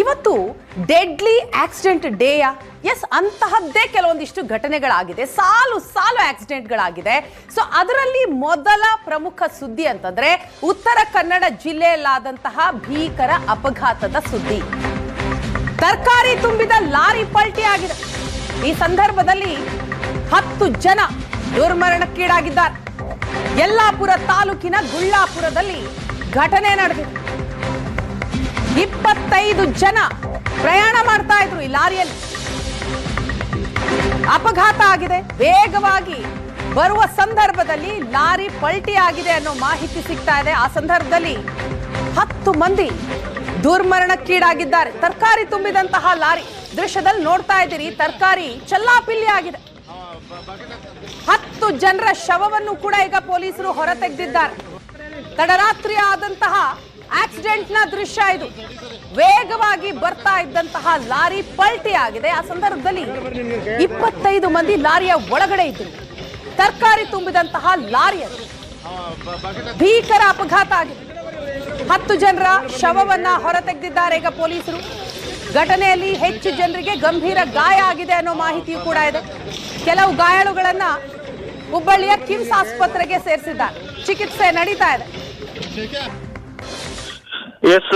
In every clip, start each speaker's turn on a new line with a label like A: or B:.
A: ಇವತ್ತು deadly accident ಡೇಯ ಎಸ್ ಅಂತಹದ್ದೇ ಕೆಲವೊಂದಿಷ್ಟು ಘಟನೆಗಳಾಗಿದೆ. ಸಾಲು ಸಾಲು ಆಕ್ಸಿಡೆಂಟ್ಗಳಾಗಿದೆ ಸೊ ಅದರಲ್ಲಿ ಮೊದಲ ಪ್ರಮುಖ ಸುದ್ದಿ ಅಂತಂದ್ರೆ ಉತ್ತರ ಕನ್ನಡ ಜಿಲ್ಲೆಯಲ್ಲಾದಂತಹ ಭೀಕರ ಅಪಘಾತದ ಸುದ್ದಿ. ತರಕಾರಿ ತುಂಬಿದ ಲಾರಿ ಪಲ್ಟಿ ಆಗಿದೆ. ಈ ಸಂದರ್ಭದಲ್ಲಿ ಹತ್ತು ಜನ ದುರ್ಮರಣಕ್ಕೀಡಾಗಿದ್ದಾರೆ. ಯಲ್ಲಾಪುರ ತಾಲೂಕಿನ ಗುಳ್ಳಾಪುರದಲ್ಲಿ ಘಟನೆ ನಡೆದಿದೆ. ಇಪ್ಪತ್ತೈದು ಜನ ಪ್ರಯಾಣ ಮಾಡ್ತಾ ಇದ್ರು ಈ ಲಾರಿಯಲ್ಲಿ. ಅಪಘಾತ ಆಗಿದೆ. ವೇಗವಾಗಿ ಬರುವ ಸಂದರ್ಭದಲ್ಲಿ ಲಾರಿ ಪಲ್ಟಿ ಆಗಿದೆ ಅನ್ನೋ ಮಾಹಿತಿ ಸಿಗ್ತಾ ಇದೆ. ಆ ಸಂದರ್ಭದಲ್ಲಿ ಹತ್ತು ಮಂದಿ ದುರ್ಮರಣಕ್ಕೀಡಾಗಿದ್ದಾರೆ ತರಕಾರಿ ತುಂಬಿದಂತಹ ಲಾರಿ ದೃಶ್ಯದಲ್ಲಿ ನೋಡ್ತಾ ಇದ್ದೀರಿ. ತರಕಾರಿ ಚಲ್ಲಾಪಿಲ್ಲಿ ಆಗಿದೆ. ಹತ್ತು ಜನರ ಶವವನ್ನು ಕೂಡ ಈಗ ಪೊಲೀಸರು ಹೊರತೆಗೆದಿದ್ದಾರೆ. ತಡರಾತ್ರಿ ಆದಂತಹ ಆಕ್ಸಿಡೆಂಟ್ನ ದೃಶ್ಯ ಇದು. ವೇಗವಾಗಿ ಬರ್ತಾ ಇದ್ದಂತಹ ಲಾರಿ ಪಲ್ಟಿ ಆಗಿದೆ ಆ ಸಂದರ್ಭದಲ್ಲಿ ಇಪ್ಪತ್ತೈದು ಮಂದಿ ಲಾರಿಯ ಒಳಗಡೆ ಇದ್ರು ತರಕಾರಿ ತುಂಬಿದಂತಹ ಲಾರಿ ಭೀಕರ ಅಪಘಾತ ಆಗಿದೆ. ಹತ್ತು ಜನರ ಶವವನ್ನ ಹೊರತೆಗೆದಿದ್ದಾರೆ ಈಗ ಪೊಲೀಸರು. ಘಟನೆಯಲ್ಲಿ ಹೆಚ್ಚು ಜನರಿಗೆ ಗಂಭೀರ ಗಾಯ ಆಗಿದೆ ಅನ್ನೋ ಮಾಹಿತಿಯೂ ಕೂಡ ಇದೆ. ಕೆಲವು ಗಾಯಾಳುಗಳನ್ನ ಹುಬ್ಬಳ್ಳಿಯ ಕಿಮ್ಸ್ ಆಸ್ಪತ್ರೆಗೆ ಸೇರಿಸಿದ್ದಾರೆ. ಚಿಕಿತ್ಸೆ ನಡೀತಾ ಇದೆ.
B: ಎಸ್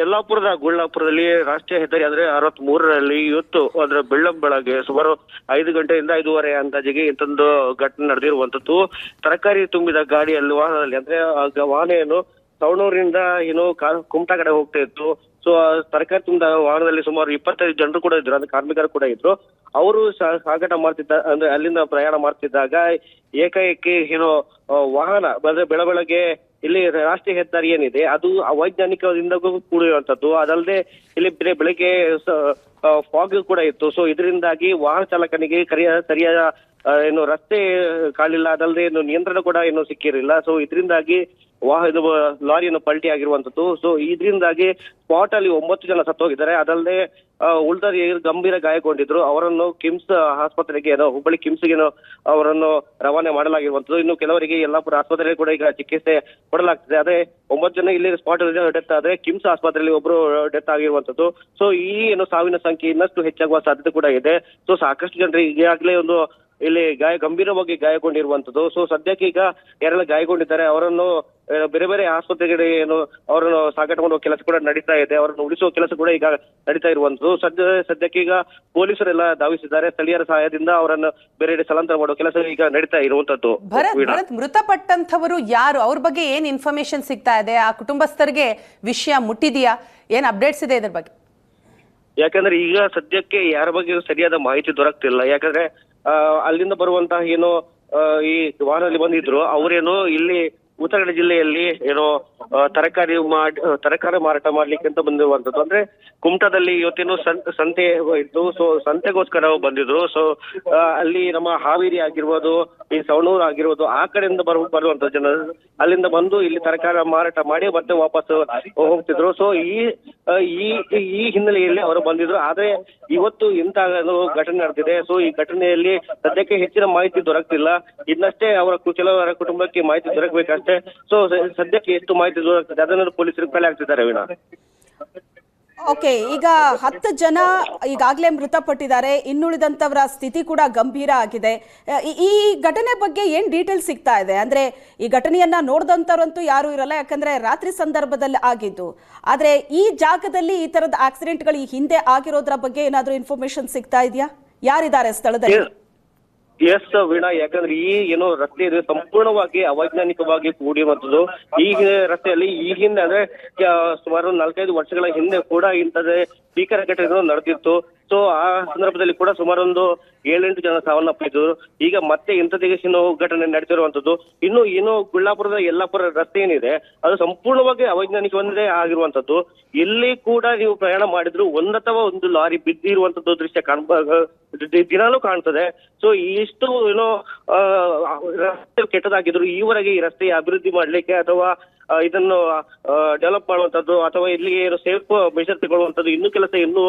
B: ಯಲ್ಲಾಪುರದ, ಗುಳ್ಳಾಪುರದಲ್ಲಿ ರಾಷ್ಟ್ರೀಯ ಹೆದ್ದಾರಿ ಅಂದ್ರೆ ಅರವತ್ ಮೂರರಲ್ಲಿ ಇವತ್ತು ಅಂದ್ರೆ ಬೆಳ್ಳಂ ಬೆಳಗ್ಗೆ ಸುಮಾರು ಐದು ಗಂಟೆಯಿಂದ ಐದೂವರೆ ಅಂದಾಜಿಗೆ ಇಂಥದ್ದು ಘಟನೆ ನಡೆದಿರುವಂತದ್ದು ತರಕಾರಿ ತುಂಬಿದ ಗಾಡಿಯಲ್ಲಿ ವಾಹನದಲ್ಲಿ ಅಂದ್ರೆ ವಾಹನ ಏನು ಸವಣೂರಿನಿಂದ ಏನು ಕುಮಟಾ ಕಡೆ ಹೋಗ್ತಾ ಇತ್ತು. ಸೊ ತರಕಾರಿ ತುಂಬಿದ ವಾಹನದಲ್ಲಿ ಸುಮಾರು ಇಪ್ಪತ್ತೈದು ಜನರು ಕೂಡ ಇದ್ರು, ಅಂದ್ರೆ ಕಾರ್ಮಿಕರು ಕೂಡ ಇದ್ರು. ಅವರು ಸಾಗಾಟ ಮಾಡ್ತಿದ್ದ, ಅಂದ್ರೆ ಅಲ್ಲಿಂದ ಪ್ರಯಾಣ ಮಾಡ್ತಿದ್ದಾಗ ಏಕಾಏಕಿ ಏನು ವಾಹನ, ಅಂದ್ರೆ ಬೆಳ ಬೆಳಗ್ಗೆ ಇಲ್ಲಿ ರಾಷ್ಟ್ರೀಯ ಹೆದ್ದಾರಿ ಏನಿದೆ ಅದು ಅವೈಜ್ಞಾನಿಕದಿಂದ ಕೂಡಿರುವಂತದ್ದು ಅದಲ್ಲದೆ ಇಲ್ಲಿ ಬೆಳಿಗ್ಗೆ ಫಾಗ್ ಕೂಡ ಇತ್ತು. ಸೊ ಇದರಿಂದಾಗಿ ವಾಹನ ಚಾಲಕನಿಗೆ ಕರಿಯ, ಸರಿಯಾದ ಏನು ರಸ್ತೆ ಕಾಲಿಲ್ಲ, ಅದಲ್ಲದೆ ಏನು ನಿಯಂತ್ರಣ ಕೂಡ ಏನು ಸಿಕ್ಕಿರಲಿಲ್ಲ. ಸೊ ಇದರಿಂದಾಗಿ ವಾಹನ ಲಾರಿಯನ್ನು ಪಲ್ಟಿ ಆಗಿರುವಂತದ್ದು. ಸೊ ಇದರಿಂದಾಗಿ ಸ್ಪಾಟ್ ಅಲ್ಲಿ ಒಂಬತ್ತು ಜನ ಸತ್ತೋಗಿದ್ದಾರೆ. ಅದಲ್ಲದೆ ಉಳಿದ ಗಂಭೀರ ಗಾಯಗೊಂಡಿದ್ರು. ಅವರನ್ನು ಕಿಮ್ಸ್ ಆಸ್ಪತ್ರೆಗೆ, ಏನೋ ಹುಬ್ಬಳ್ಳಿ ಕಿಮ್ಸ್ಗೆ ಅವರನ್ನು ರವಾನೆ ಮಾಡಲಾಗಿರುವಂತದ್ದು. ಇನ್ನು ಕೆಲವರಿಗೆ ಯಲ್ಲಾಪುರ ಆಸ್ಪತ್ರೆ ಕೂಡ ಈಗ ಚಿಕಿತ್ಸೆ ಕೊಡಲಾಗ್ತದೆ. ಅದೇ ಒಂಬತ್ತು ಜನ ಇಲ್ಲಿ ಸ್ಪಾಟ್ ಡೆತ್ ಆದ್ರೆ ಕಿಮ್ಸ್ ಆಸ್ಪತ್ರೆಯಲ್ಲಿ ಒಬ್ರು ಡೆತ್ ಆಗಿರುವಂತದ್ದು ಸೊ ಈ, ಏನು ಸಾವಿನ ಸಂಖ್ಯೆ ಇನ್ನಷ್ಟು ಹೆಚ್ಚಾಗುವ ಸಾಧ್ಯತೆ ಕೂಡ ಇದೆ. ಸೊ ಸಾಕಷ್ಟು ಜನರು ಈಗಾಗಲೇ ಒಂದು ಇಲ್ಲಿ ಗಾಯ ಗಂಭೀರವಾಗಿ ಗಾಯಗೊಂಡಿರುವಂತದ್ದು. ಸೊ ಸದ್ಯಕ್ಕೆ ಈಗ ಯಾರೆಲ್ಲ ಗಾಯಗೊಂಡಿದ್ದಾರೆ ಅವರನ್ನು ಬೇರೆ ಬೇರೆ ಆಸ್ಪತ್ರೆಗಳಿಗೆ ಏನು ಅವರನ್ನು ಸಾಗಾಟ ಮಾಡುವ ಕೆಲಸ ಕೂಡ ನಡೀತಾ ಇದೆ. ಅವರನ್ನು ಉಳಿಸುವ ಕೆಲಸ ಕೂಡ ಈಗ ನಡೀತಾ ಇರುವಂತದ್ದು. ಸದ್ಯ ಸದ್ಯಕ್ಕೆ ಈಗ ಪೊಲೀಸರೆಲ್ಲ ಧಾವಿಸಿದ್ದಾರೆ. ಸ್ಥಳೀಯರ ಸಹಾಯದಿಂದ ಅವರನ್ನು ಬೇರೆಡೆ ಸ್ಥಳಾಂತರ ಮಾಡುವ ಕೆಲಸ ಈಗ ನಡೀತಾ ಇರುವಂತದ್ದು.
A: ಭರತ್ ಮೃತಪಟ್ಟಂತವರು ಯಾರು? ಅವ್ರ ಬಗ್ಗೆ ಏನ್ ಇನ್ಫಾರ್ಮೇಶನ್ ಸಿಗ್ತಾ ಇದೆ? ಆ ಕುಟುಂಬಸ್ಥರಿಗೆ ವಿಷಯ ಮುಟ್ಟಿದೆಯಾ? ಏನ್ ಅಪ್ಡೇಟ್ಸ್ ಇದೆ ಇದ್ರ ಬಗ್ಗೆ?
B: ಯಾಕಂದ್ರೆ ಈಗ ಸದ್ಯಕ್ಕೆ ಯಾರ ಬಗ್ಗೆ ಸರಿಯಾದ ಮಾಹಿತಿ ದೊರಕ್ತಿಲ್ಲ. ಯಾಕಂದ್ರೆ ಅಲ್ಲಿಂದ ಬರುವಂತಹ ಏನು ಈ ವಾಹನದಲ್ಲಿ ಬಂದಿದ್ರು, ಅವರೇನು ಇಲ್ಲಿ ಉತ್ತರ ಕನ್ನಡ ಜಿಲ್ಲೆಯಲ್ಲಿ ಏನೋ ತರಕಾರಿ ಮಾಡ್ ತರಕಾರಿ ಮಾರಾಟ ಮಾಡ್ಲಿಕ್ಕೆ ಅಂತ ಬಂದಿರುವಂತದ್ದು. ಅಂದ್ರೆ ಕುಮಟಾದಲ್ಲಿ ಇವತ್ತೇನು ಸಂತೆ ಇತ್ತು ಸೊ ಸಂತೆಗೋಸ್ಕರ ಬಂದಿದ್ರು. ಸೊ ಅಲ್ಲಿ ನಮ್ಮ ಹಾವೇರಿ ಆಗಿರ್ಬೋದು, ಈ ಸವಣೂರು ಆಗಿರ್ಬೋದು, ಆ ಕಡೆಯಿಂದ ಬರು ಬರುವಂತ ಜನ ಅಲ್ಲಿಂದ ಬಂದು ಇಲ್ಲಿ ತರಕಾರಿ ಮಾರಾಟ ಮಾಡಿ ಮತ್ತೆ ವಾಪಸ್ ಹೋಗ್ತಿದ್ರು. ಸೊ ಈ ಈ ಈ ಹಿನ್ನೆಲೆಯಲ್ಲಿ ಅವರು ಬಂದಿದ್ರು. ಆದ್ರೆ ಇವತ್ತು ಇಂತಹ ಘಟನೆ ನಡೆದಿದೆ. ಸೊ ಈ ಘಟನೆಯಲ್ಲಿ ಸದ್ಯಕ್ಕೆ ಹೆಚ್ಚಿನ ಮಾಹಿತಿ ದೊರಕ್ತಿಲ್ಲ. ಇನ್ನಷ್ಟೇ ಅವರ ಕೆಲವರ ಕುಟುಂಬಕ್ಕೆ ಮಾಹಿತಿ ದೊರಕಬೇಕಷ್ಟೇ. ಸೊ, ಸದ್ಯಕ್ಕೆ ಎಷ್ಟು ಮಾಹಿತಿ ದೊರಕ್ತಿದೆ? ಅದನ್ನು ಪೊಲೀಸರು ಕಲೆ ಹಾಕ್ತಿದ್ದಾರೆ ವೀಣಾ.
C: ಓಕೆ, ಈಗ ಹತ್ತು ಜನ ಈಗಾಗಲೇ ಮೃತಪಟ್ಟಿದ್ದಾರೆ. ಇನ್ನುಳಿದಂತವರ ಸ್ಥಿತಿ ಕೂಡ ಗಂಭೀರ ಆಗಿದೆ. ಈ- ಘಟನೆ ಬಗ್ಗೆ ಏನ್ ಡೀಟೇಲ್ಸ್ ಸಿಗ್ತಾ ಇದೆ? ಅಂದ್ರೆ ಈ ಘಟನೆಯನ್ನ ನೋಡಿದಂತವರಂತೂ ಯಾರು ಇರಲ್ಲ, ಯಾಕಂದ್ರೆ ರಾತ್ರಿ ಸಂದರ್ಭದಲ್ಲಿ ಆಗಿದ್ದು. ಆದ್ರೆ ಈ ಜಾಗದಲ್ಲಿ ಈ ತರದ ಆಕ್ಸಿಡೆಂಟ್ಗಳು ಈ ಹಿಂದೆ ಆಗಿರೋದ್ರ ಬಗ್ಗೆ ಏನಾದ್ರೂ ಇನ್ಫಾರ್ಮೇಶನ್ ಸಿಗ್ತಾ ಇದೆಯಾ? ಯಾರಿದ್ದಾರೆ ಸ್ಥಳದಲ್ಲಿ?
B: ಎಸ್ ವೀಣಾ, ಯಾಕಂದ್ರೆ ಈ, ಏನೋ ರಸ್ತೆ ಇದೆ, ಸಂಪೂರ್ಣವಾಗಿ ಅವೈಜ್ಞಾನಿಕವಾಗಿ ಕೂಡಿರುವಂತದ್ದು ಈ ರಸ್ತೆಯಲ್ಲಿ ಈ ಹಿಂದೆ ಅಂದ್ರೆ ಸುಮಾರು ನಾಲ್ಕೈದು ವರ್ಷಗಳ ಹಿಂದೆ ಕೂಡ ಇಂಥದ್ದೇ ಭೀಕರ ಘಟನೆಗಳು ನಡೆದಿತ್ತು. ಸೊ ಆ ಸಂದರ್ಭದಲ್ಲಿ ಕೂಡ ಸುಮಾರೊಂದು ಏಳೆಂಟು ಜನ ಸಾವನ್ನಪ್ಪಿದ್ರು ಈಗ ಮತ್ತೆ ಇಂಥದ್ದೇ ಏನೋ ಘಟನೆ ನಡೆದಿರುವಂತದ್ದು ಇನ್ನು ಏನು ಗುಳ್ಳಾಪುರದ, ಯಲ್ಲಾಪುರ ರಸ್ತೆ ಏನಿದೆ, ಅದು ಸಂಪೂರ್ಣವಾಗಿ ಅವೈಜ್ಞಾನಿಕವಂದೇ ಆಗಿರುವಂತದ್ದು ಎಲ್ಲಿ ಕೂಡ ನೀವು ಪ್ರಯಾಣ ಮಾಡಿದ್ರು ಒಂದ್ ಅಥವಾ ಒಂದು ಲಾರಿ ಬಿದ್ದಿರುವಂತದ್ದು ದೃಶ್ಯ ಕಾಣ್ ದಿನಾಲೂ ಕಾಣ್ತದೆ. ಸೊ ಇಷ್ಟು ಏನೋ ರಸ್ತೆ ಕೆಟ್ಟದಾಗಿದ್ರು ಈವರೆಗೆ ಈ ರಸ್ತೆಯ ಅಭಿವೃದ್ಧಿ ಮಾಡ್ಲಿಕ್ಕೆ ಅಥವಾ ಇದನ್ನು ಡೆವಲಪ್ ಮಾಡುವಂತದ್ದು ಅಥವಾ ಇಲ್ಲಿ ಏನು ಸೇಫ್ ಮೆಷರ್ ತಗೊಳ್ಳುವಂತದ್ದು ಇನ್ನೂ ಕೆಲಸ ಇನ್ನೂ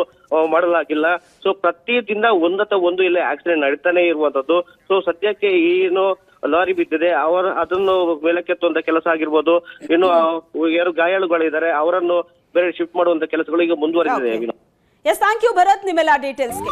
B: ಮಾಡಲಾಗಿಲ್ಲ. ಸೊ ಪ್ರತಿ ದಿನ ಒಂದತ ಒಂದು ಇಲ್ಲಿ ಆಕ್ಸಿಡೆಂಟ್ ನಡೀತಾನೆ ಇರುವಂತದ್ದು. ಸೊ ಸದ್ಯಕ್ಕೆ ಏನು ಲಾರಿ ಬಿದ್ದಿದೆ ಅವರ ಅದನ್ನು ಮೇಲಕ್ಕೆ ತಂದ ಕೆಲಸ ಆಗಿರ್ಬೋದು. ಇನ್ನು ಯಾರು ಗಾಯಾಳುಗಳಿದ್ದಾರೆ ಅವರನ್ನು ಬೇರೆ ಶಿಫ್ಟ್ ಮಾಡುವಂತ ಕೆಲಸಗಳು ಈಗ ಮುಂದುವರೆದಿದೆ.
C: Yes thank you Bharat. ನಿಮ್ಮೆಲ್ಲ ಡೀಟೇಲ್ಸ್ಗೆ